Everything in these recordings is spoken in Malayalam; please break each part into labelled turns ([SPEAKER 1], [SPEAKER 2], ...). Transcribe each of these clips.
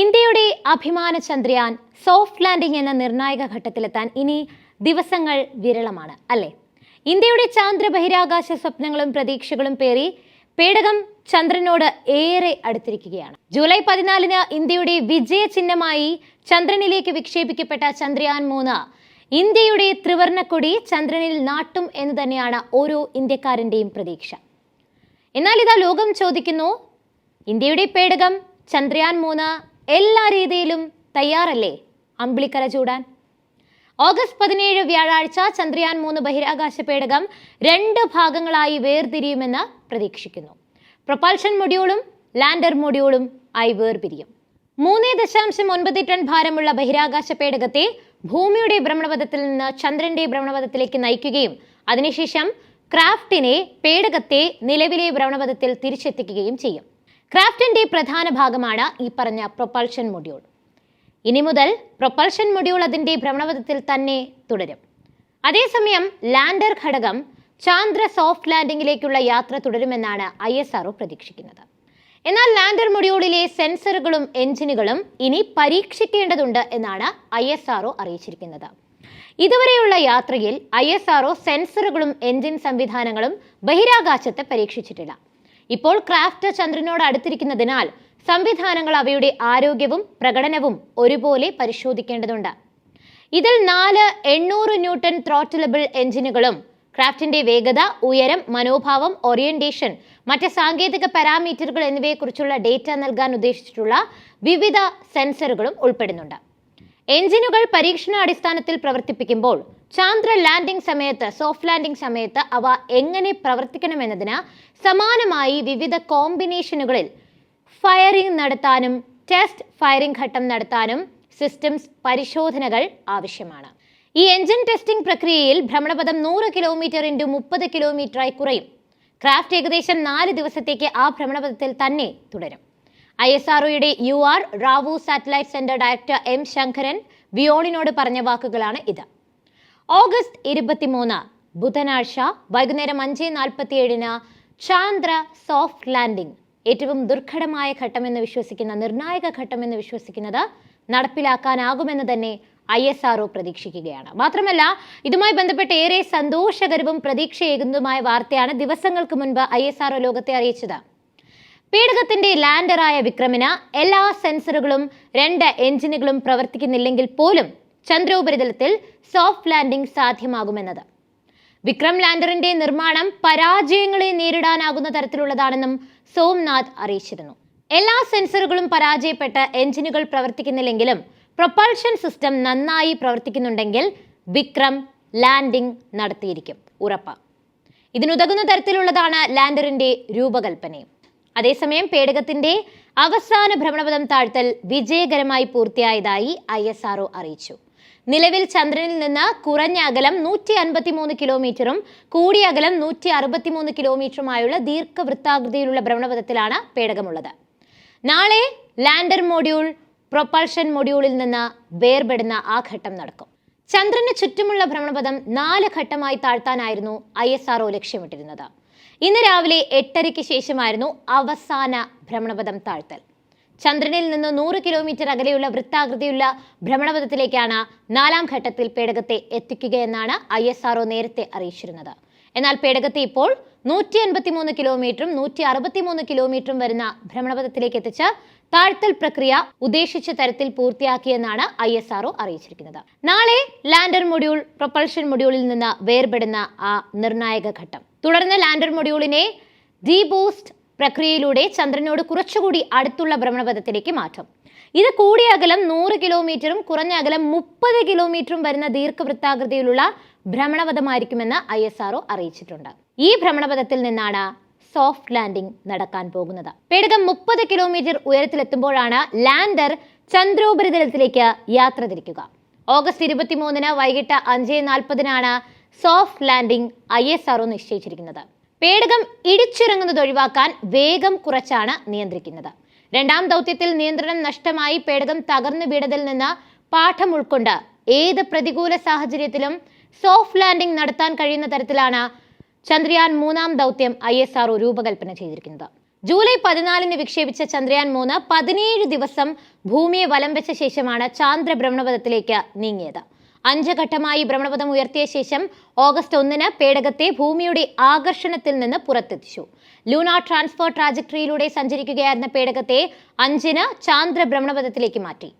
[SPEAKER 1] ഇന്ത്യയുടെ അഭിമാന ചന്ദ്രയാൻ സോഫ്റ്റ് ലാൻഡിംഗ് എന്ന നിർണായക ഘട്ടത്തിലെത്താൻ ഇനി ദിവസങ്ങൾ വിരളമാണ് അല്ലേ ഇന്ത്യയുടെ ചാന്ദ്ര ബഹിരാകാശ സ്വപ്നങ്ങളും പ്രതീക്ഷകളും പേറി പേടകം ചന്ദ്രനോട് ഏറെ അടുത്തിരിക്കുകയാണ് ജൂലൈ പതിനാലിന് ഇന്ത്യയുടെ വിജയ ചിഹ്നമായി ചന്ദ്രനിലേക്ക് വിക്ഷേപിക്കപ്പെട്ട ചന്ദ്രയാൻ മൂന്ന് ഇന്ത്യയുടെ ത്രിവർണക്കൊടി ചന്ദ്രനിൽ നാട്ടും എന്ന് തന്നെയാണ് ഓരോ ഇന്ത്യക്കാരൻ്റെയും പ്രതീക്ഷ എന്നാൽ ഇതാ ലോകം ചോദിക്കുന്നു ഇന്ത്യയുടെ പേടകം ചന്ദ്രയാൻ മൂന്ന് എല്ലാ രീതിയിലും തയ്യാറല്ലേ അമ്പിളിക്കര ചൂടാൻ ഓഗസ്റ്റ് പതിനേഴ് വ്യാഴാഴ്ച ചന്ദ്രയാൻ മൂന്ന് ബഹിരാകാശ പേടകം രണ്ട് ഭാഗങ്ങളായി വേർതിരിയുമെന്ന് പ്രതീക്ഷിക്കുന്നു പ്രൊപ്പൽഷൻ മൊഡ്യൂളും ലാൻഡർ മൊഡ്യൂളും ആയി വേർപിരിയും മൂന്ന് ദശാംശം ഒൻപത് ടൺ ഭാരമുള്ള ബഹിരാകാശ പേടകത്തെ ഭൂമിയുടെ ഭ്രമണപഥത്തിൽ നിന്ന് ചന്ദ്രന്റെ ഭ്രമണപഥത്തിലേക്ക് നയിക്കുകയും അതിനുശേഷം ക്രാഫ്റ്റിനെ പേടകത്തെ നിലവിലെ ഭ്രമണപഥത്തിൽ തിരിച്ചെത്തിക്കുകയും ചെയ്യും ക്രാഫ്റ്റിന്റെ പ്രധാന ഭാഗമാണ് ഈ പറഞ്ഞ പ്രൊപ്പൾഷൻ മൊഡ്യൂൾ ഇനി മുതൽ പ്രൊപ്പൾഷൻ മൊഡ്യൂൾ അതിന്റെ ഭ്രമണപഥത്തിൽ തന്നെ തുടരും അതേസമയം ലാൻഡർ ഘടകം ചാന്ദ്ര സോഫ്റ്റ് ലാൻഡിങ്ങിലേക്കുള്ള യാത്ര തുടരുമെന്നാണ് ഐ എസ് ആർഒ പ്രതീക്ഷിക്കുന്നത് എന്നാൽ ലാൻഡർ മൊഡ്യൂളിലെ സെൻസറുകളും എഞ്ചിനുകളും ഇനി പരീക്ഷിക്കേണ്ടതുണ്ട് എന്നാണ് ഐ എസ് ആർഒ അറിയിച്ചിരിക്കുന്നത് ഇതുവരെയുള്ള യാത്രയിൽ ഐ എസ് ആർഒ സെൻസറുകളും എഞ്ചിൻ സംവിധാനങ്ങളും ബഹിരാകാശത്ത് പരീക്ഷിച്ചിട്ടില്ല ഇപ്പോൾ ക്രാഫ്റ്റ് ചന്ദ്രനോട് അടുത്തിരിക്കുന്നതിനാൽ സംവിധാനങ്ങൾ അവയുടെ ആരോഗ്യവും പ്രകടനവും ഒരുപോലെ പരിശോധിക്കേണ്ടതുണ്ട് ഇതിൽ നാല് എണ്ണൂറ് ന്യൂട്ടൺ ത്രോട്ടിലബിൾ എഞ്ചിനുകളും ക്രാഫ്റ്റിന്റെ വേഗത ഉയരം മനോഭാവം ഓറിയന്റേഷൻ മറ്റ് സാങ്കേതിക പാരാമീറ്ററുകൾ എന്നിവയെക്കുറിച്ചുള്ള ഡേറ്റ നൽകാൻ ഉദ്ദേശിച്ചിട്ടുള്ള വിവിധ സെൻസറുകളും ഉൾപ്പെടുന്നുണ്ട് എഞ്ചിനുകൾ പരീക്ഷണാടിസ്ഥാനത്തിൽ പ്രവർത്തിപ്പിക്കുമ്പോൾ ചാന്ദ്ര ലാൻഡിംഗ് സമയത്ത് സോഫ്റ്റ് ലാൻഡിംഗ് സമയത്ത് അവ എങ്ങനെ പ്രവർത്തിക്കണമെന്നതിന് സമാനമായി വിവിധ കോമ്പിനേഷനുകളിൽ ഫയറിംഗ് നടത്താനും ടെസ്റ്റ് ഫയറിംഗ് ഘട്ടം നടത്താനും സിസ്റ്റംസ് പരിശോധനകൾ ആവശ്യമാണ് ഈ എഞ്ചിൻ ടെസ്റ്റിംഗ് പ്രക്രിയയിൽ ഭ്രമണപഥം നൂറ് കിലോമീറ്റർ ഇൻറ്റു മുപ്പത് കിലോമീറ്ററായി കുറയും ക്രാഫ്റ്റ് ഏകദേശം നാല് ദിവസത്തേക്ക് ആ ഭ്രമണപഥത്തിൽ തന്നെ തുടരും ഐ എസ് ആർഒയുടെ U R Rao satellite centre director M Shankaran വിയോണിനോട് പറഞ്ഞ വാക്കുകളാണ് ഇത് ഓഗസ്റ്റ് ഇരുപത്തിമൂന്ന് ബുധനാഴ്ച വൈകുന്നേരം അഞ്ച് ഏഴിന് ചാന്ദ്ര സോഫ്റ്റ് ലാൻഡിംഗ് ഏറ്റവും ദുർഘടമായ ഘട്ടമെന്ന് വിശ്വസിക്കുന്ന നിർണായക ഘട്ടമെന്ന് വിശ്വസിക്കുന്നത് നടപ്പിലാക്കാനാകുമെന്ന് തന്നെ ഐ എസ് ആർ പ്രതീക്ഷിക്കുകയാണ് മാത്രമല്ല ഇതുമായി ബന്ധപ്പെട്ട് ഏറെ സന്തോഷകരവും പ്രതീക്ഷയേകുന്നതുമായ വാർത്തയാണ് ദിവസങ്ങൾക്ക് മുൻപ് ഐ എസ് ആർ ലോകത്തെ അറിയിച്ചത് പീഡകത്തിന്റെ ലാൻഡറായ വിക്രമിന് എല്ലാ സെൻസറുകളും രണ്ട് എഞ്ചിനുകളും പ്രവർത്തിക്കുന്നില്ലെങ്കിൽ പോലും ചന്ദ്രോപരിതലത്തിൽ സോഫ്റ്റ് ലാൻഡിംഗ് സാധ്യമാകുമെന്നത് വിക്രം ലാൻഡറിന്റെ നിർമ്മാണം പരാജയങ്ങളെ നേരിടാനാകുന്ന തരത്തിലുള്ളതാണെന്നും സോംനാഥ് അറിയിച്ചിരുന്നു എല്ലാ സെൻസറുകളും പരാജയപ്പെട്ട എഞ്ചിനുകൾ പ്രവർത്തിക്കുന്നില്ലെങ്കിലും പ്രൊപ്പൾഷൻ സിസ്റ്റം നന്നായി പ്രവർത്തിക്കുന്നുണ്ടെങ്കിൽ വിക്രം ലാൻഡിംഗ് നടത്തിയിരിക്കും ഉറപ്പ് ഇതിനുതകുന്ന തരത്തിലുള്ളതാണ് ലാൻഡറിന്റെ രൂപകൽപ്പനയും അതേസമയം പേടകത്തിന്റെ അവസാന ഭ്രമണപഥം താഴ്ത്തൽ വിജയകരമായി പൂർത്തിയായതായി ഐ അറിയിച്ചു നിലവിൽ ചന്ദ്രനിൽ നിന്ന് കുറഞ്ഞ അകലം നൂറ്റി മൂന്ന് കിലോമീറ്ററും കൂടിയ അകലം നൂറ്റി മൂന്ന് കിലോമീറ്ററുമായുള്ള ദീർഘവൃത്താകൃതിയിലുള്ള ഭ്രമണപഥത്തിലാണ് പേടകമുള്ളത് നാളെ ലാൻഡർ മൊഡ്യൂൾ പ്രൊപ്പൾഷൻ മൊഡ്യൂളിൽ നിന്ന് വേർപെടുന്ന ആ ഘട്ടം നടക്കും ചന്ദ്രന് ചുറ്റുമുള്ള ഭ്രമണപഥം നാല് ഘട്ടമായി താഴ്ത്താനായിരുന്നു ഐ എസ് ആർഒ ലക്ഷ്യമിട്ടിരുന്നത് ഇന്ന് രാവിലെ എട്ടരയ്ക്ക് ശേഷമായിരുന്നു അവസാന ഭ്രമണപഥം താഴ്ത്തൽ ചന്ദ്രനിൽ നിന്ന് നൂറ് കിലോമീറ്റർ അകലെയുള്ള വൃത്താകൃതിയുള്ള ഭ്രമണപഥത്തിലേക്കാണ് നാലാം ഘട്ടത്തിൽ പേടകത്തെ എത്തിക്കുകയെന്നാണ് ഐ എസ് ആർഒ നേരത്തെ അറിയിച്ചിരുന്നത് എന്നാൽ പേടകത്തെ ഇപ്പോൾ നൂറ്റി മൂന്ന് കിലോമീറ്ററും നൂറ്റി മൂന്ന് കിലോമീറ്ററും വരുന്ന ഭ്രമണപഥത്തിലേക്ക് എത്തിച്ച താഴ്ത്തൽ പ്രക്രിയ ഉദ്ദേശിച്ച തരത്തിൽ പൂർത്തിയാക്കിയെന്നാണ് ഐ എസ് ആർഒ അറിയിച്ചിരിക്കുന്നത് നാളെ ലാൻഡർ മൊഡ്യൂൾ പ്രൊപ്പൾഷൻ മൊഡ്യൂളിൽ നിന്ന് വേർപെടുന്ന ആ നിർണായക ഘട്ടം തുടർന്ന് ലാൻഡർ മൊഡ്യൂളിനെ ഡീബൂസ്റ്റ് പ്രക്രിയയിലൂടെ ചന്ദ്രനോട് കുറച്ചുകൂടി അടുത്തുള്ള ഭ്രമണപഥത്തിലേക്ക് മാറ്റും ഇത് കൂടിയ അകലം നൂറ് കിലോമീറ്ററും കുറഞ്ഞ അകലം മുപ്പത് കിലോമീറ്ററും വരുന്ന ദീർഘവൃത്താകൃതിയിലുള്ള ഭ്രമണപഥമായിരിക്കുമെന്ന് ഐ എസ് ആർഒ അറിയിച്ചിട്ടുണ്ട് ഈ ഭ്രമണപഥത്തിൽ നിന്നാണ് സോഫ്റ്റ് ലാൻഡിംഗ് നടക്കാൻ പോകുന്നത് പേടകം മുപ്പത് കിലോമീറ്റർ ഉയരത്തിലെത്തുമ്പോഴാണ് ലാൻഡർ ചന്ദ്രോപരിതലത്തിലേക്ക് യാത്ര തിരിക്കുക ഓഗസ്റ്റ് ഇരുപത്തിമൂന്നിന് വൈകിട്ട് അഞ്ച് നാൽപ്പതിനാണ് സോഫ്റ്റ് ലാൻഡിംഗ് ഐ എസ് നിശ്ചയിച്ചിരിക്കുന്നത് പേടകം ഇടിച്ചിറങ്ങുന്നത് ഒഴിവാക്കാൻ വേഗം കുറച്ചാണ് നിയന്ത്രിക്കുന്നത് രണ്ടാം ദൗത്യത്തിൽ നിയന്ത്രണം നഷ്ടമായി പേടകം തകർന്നു വീണതിൽ നിന്ന് പാഠം ഉൾക്കൊണ്ട് ഏത് പ്രതികൂല സാഹചര്യത്തിലും സോഫ്റ്റ് ലാൻഡിംഗ് നടത്താൻ കഴിയുന്ന തരത്തിലാണ് ചന്ദ്രയാൻ മൂന്നാം ദൗത്യം ഐ എസ് ആർഒ രൂപകൽപ്പന ചെയ്തിരിക്കുന്നത് ജൂലൈ പതിനാലിന് വിക്ഷേപിച്ച ചന്ദ്രയാൻ മൂന്ന് പതിനേഴ് ദിവസം ഭൂമിയെ വലം വെച്ച ശേഷമാണ് ചാന്ദ്രഭ്രമണപഥത്തിലേക്ക് നീങ്ങിയത് അഞ്ച് ഘട്ടമായി ഭ്രമണപഥം ഉയർത്തിയ ശേഷം ഓഗസ്റ്റ് ഒന്നിന് പേടകത്തെ ഭൂമിയുടെ ആകർഷണത്തിൽ നിന്ന് പുറത്തെത്തിച്ചു ലൂണാർ ട്രാൻസ്ഫർ ട്രാജക്ടറിയിലൂടെ സഞ്ചരിക്കുകയായിരുന്ന പേടകത്തെ അഞ്ചിന് ചാന്ദ്ര ഭ്രമണപഥത്തിലേക്ക് മാറ്റി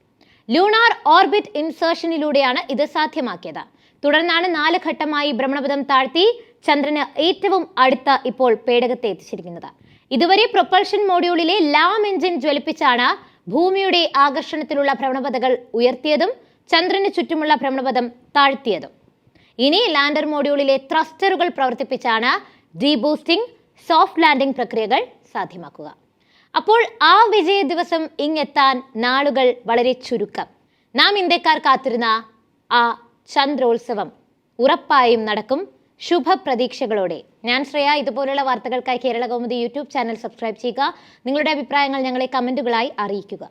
[SPEAKER 1] ലൂണാർ ഓർബിറ്റ് ഇൻസേർഷനിലൂടെയാണ് ഇത് സാധ്യമാക്കിയത് തുടർന്നാണ് നാല് ഘട്ടമായി ഭ്രമണപഥം താഴ്ത്തി ചന്ദ്രന് ഏറ്റവും അടുത്ത ഇപ്പോൾ പേടകത്തെ എത്തിച്ചിരിക്കുന്നത് ഇതുവരെ പ്രൊപ്പൾഷൻ മോഡ്യൂളിലെ ലാം എഞ്ചിൻ ജ്വലിപ്പിച്ചാണ് ഭൂമിയുടെ ആകർഷണത്തിലുള്ള ഭ്രമണപഥകൾ ഉയർത്തിയതും ചന്ദ്രന് ചുറ്റുമുള്ള ഭ്രമണപഥം താഴ്ത്തിയത് ഇനി ലാൻഡർ മോഡ്യൂളിലെ ത്രസ്റ്ററുകൾ പ്രവർത്തിപ്പിച്ചാണ് ഡീബൂസ്റ്റിംഗ് സോഫ്റ്റ് ലാൻഡിംഗ് പ്രക്രിയകൾ സാധ്യമാക്കുക അപ്പോൾ ആ വിജയ ദിവസം ഇങ്ങെത്താൻ നാളുകൾ വളരെ ചുരുക്കം നാം ഇന്ത്യക്കാർ കാത്തിരുന്ന ആ ചന്ദ്രോത്സവം ഉറപ്പായും നടക്കും ശുഭപ്രതീക്ഷകളോടെ ഞാൻ ശ്രേയ ഇതുപോലുള്ള വാർത്തകൾക്കായി Kerala Kaumudi YouTube channel subscribe ചെയ്യുക നിങ്ങളുടെ അഭിപ്രായങ്ങൾ ഞങ്ങളെ കമൻറ്റുകളായി അറിയിക്കുക